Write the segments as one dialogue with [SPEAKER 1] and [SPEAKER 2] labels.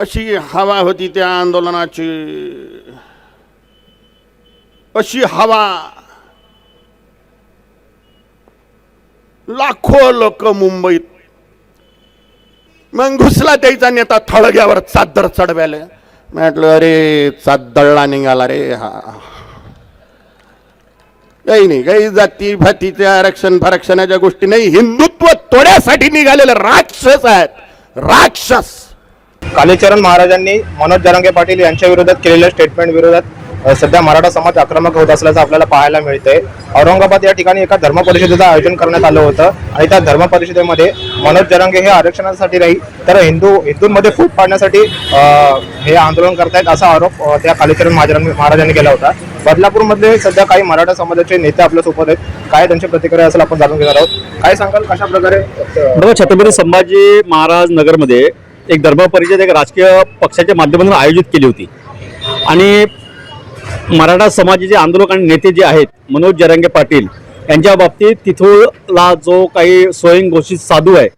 [SPEAKER 1] अशी हवा होती त्या आंदोलनाची. अशी हवा. लाखो लोक मुंबईत. मग घुसला त्याचा नेता थळग्यावर चादर चढवायला. म्हटलं अरे चादळला निघाला रे हा. काही नाही काही जाती भातीचे आरक्षण फरक्षणाच्या गोष्टी नाही. हिंदुत्व तोड्यासाठी निघालेले राक्षस आहेत. राक्षस.
[SPEAKER 2] कालीचरण महाराजांनी मनोज जरांगे पाटील यांच्या विरोधात केलेल्या स्टेटमेंट विरोधात सध्या मराठा समाज आक्रमक होत असल्याचं आपल्याला पाहायला मिळतंय. औरंगाबाद या ठिकाणी एका धर्म परिषदेचं आयोजन करण्यात आलं होतं आणि त्या धर्म परिषदेमध्ये मनोज जरांगे हे आरक्षणासाठी नाही तर हिंदू हिंदूंमध्ये फूट पाडण्यासाठी हे आंदोलन करतायत असा आरोप त्या कालीचरण महाराजांनी महाराजांनी केला होता. बदलापूरमध्ये सध्या काही मराठा समाजाचे नेते आपल्यासोबत आहेत. काय त्यांची प्रतिक्रिया असेल आपण जाणून घेणार आहोत. काय सांगाल कशा प्रकारे
[SPEAKER 3] बरोबर छत्रपती संभाजी महाराज नगरमध्ये एक धर्म परिषद एक राजकीय पक्षाच्या माध्यमातून आयोजित केली होती. आणि मराठा समाजाचे आंदोलक आणि नेते जे आहेत मनोज जरांगे पाटील यांच्या बाबतीत तिथूला जो काही स्वयंघोषित साधू आहे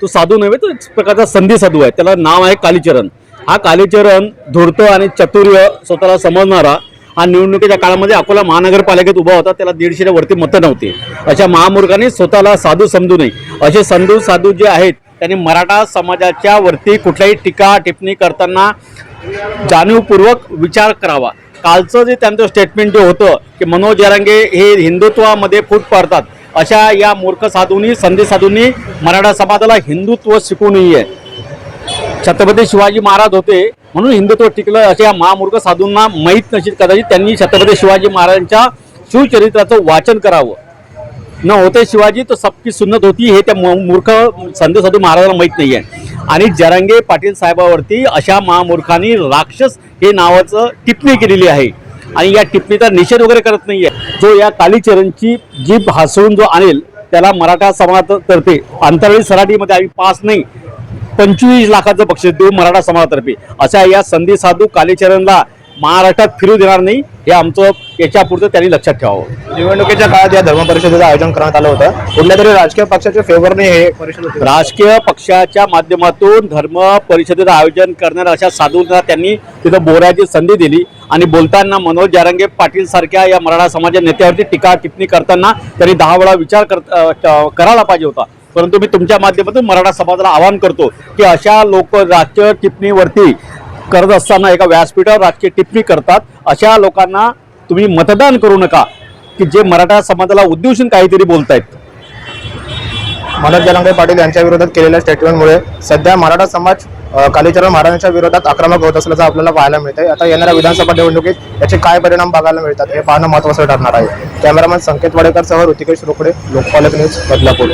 [SPEAKER 3] तो साधू नव्हे तो एक प्रकारचा संधी साधू आहे. त्याला नाव आहे कालीचरण. हा कालीचरण धूर्त आणि चतुर्य स्वतःला समजणारा हा निवडणुकीच्या काळामध्ये अकोला महानगरपालिकेत उभा होता त्याला दीडशेच्या वरती मतं नव्हती. अशा महामूर्खाने स्वतःला साधू समजू नये. असे संधू साधू जे आहेत त्यांनी मराठा समाजाच्या वरती कुठल्याही टीका टिप्पणी करताना जाणीवपूर्वक विचार करावा. कालचं जे त्यांचं स्टेटमेंट जे होतं की मनोज जरांगे हे हिंदुत्वामध्ये फूट पाडतात अशा या मूर्ख साधूंनी संधी साधूंनी मराठा समाजाला हिंदुत्व शिकू नये. छत्रपती शिवाजी महाराज होते म्हणून हिंदुत्व टिकलं अशा या महामूर्ख साधूंना माहीत नशील कदाचित त्यांनी छत्रपती शिवाजी महाराजांच्या शिवचरित्राचं वाचन करावं. न होते शिवाजी तर सबकी सुन्नत होती हे त्या मू- मूर्ख संत साधू महाराजांना माहीत नाही आहे आणि जरांगे पाटील साहेबावरती अशा महामूर्खांनी राक्षस हे नावाचं टिप्पणी केलेली आहे. आणि या टिप्पणीचा निषेध वगैरे करत नाही आहे जो या कालीचरणची जीभ हसवून जो आणेल त्याला मराठा समाजातर्फे अंतराळी सराठीमध्ये आम्ही पास नाही. पंचवीस लाखाचं बक्षीस देऊ मराठा समाजातर्फे. अशा या संधी साधू कालीचरणला महाराष्ट्रात फिरू देणार नाही हे आमचं याच्यापुरतं त्यांनी लक्षात ठेवावं.
[SPEAKER 2] निवडणुकीच्या काळात या धर्म परिषदेचं आयोजन करण्यात आलं होतं. कुठल्या तरी राजकीय पक्षाच्या फेवरने हे परिषद
[SPEAKER 3] राजकीय पक्षाच्या माध्यमातून धर्म परिषदेचं आयोजन करणाऱ्या अशा साधूंना त्यांनी तिथं बोरायची संधी दिली. आणि बोलताना मनोज जारंगे पाटील सारख्या या मराठा समाज नेत्यावरती टीका टिप्पणी करताना त्यांनी दहा वेळा विचार कर अ, ट- करायला पाहिजे होता. परंतु मी तुमच्या माध्यमातून मराठा समाजाला आवाहन करतो की अशा लोक राजकीय टिप्पणीवरती करत असताना एका व्यासपीठावर राजकीय टिप्पणी करतात अशा लोकांना तुम्ही मतदान करू नका की जे मराठा समाजाला उद्देशून काहीतरी बोलतायत.
[SPEAKER 2] मनोज जलंगे पाटील यांच्या विरोधात केलेल्या स्टेटमेंटमुळे सध्या मराठा समाज कालीचरण महाराजांच्या विरोधात आक्रमक होत असल्याचं आपल्याला पाहायला मिळतंय. आता येणाऱ्या विधानसभा निवडणुकीत याचे काय परिणाम बघायला मिळतात हे पाहणं महत्त्वाचं ठरणार आहे. कॅमेरामॅन संकेत वाडेकरसह ऋतिकेश रोकडे लोकपालक न्यूज बदलापूर.